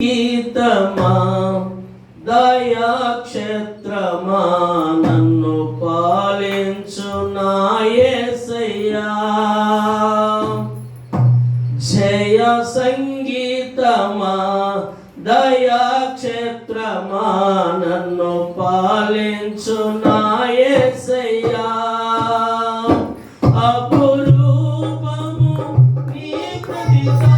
గీతమా దయాక్షేత్రమా నన్ను పాలించు నాయసయ్యా జయ సంగీతమా దయాక్షేత్రమా నన్ను పాలించు నాయసయ్యా అపురూపము నీ ప్రతిదానము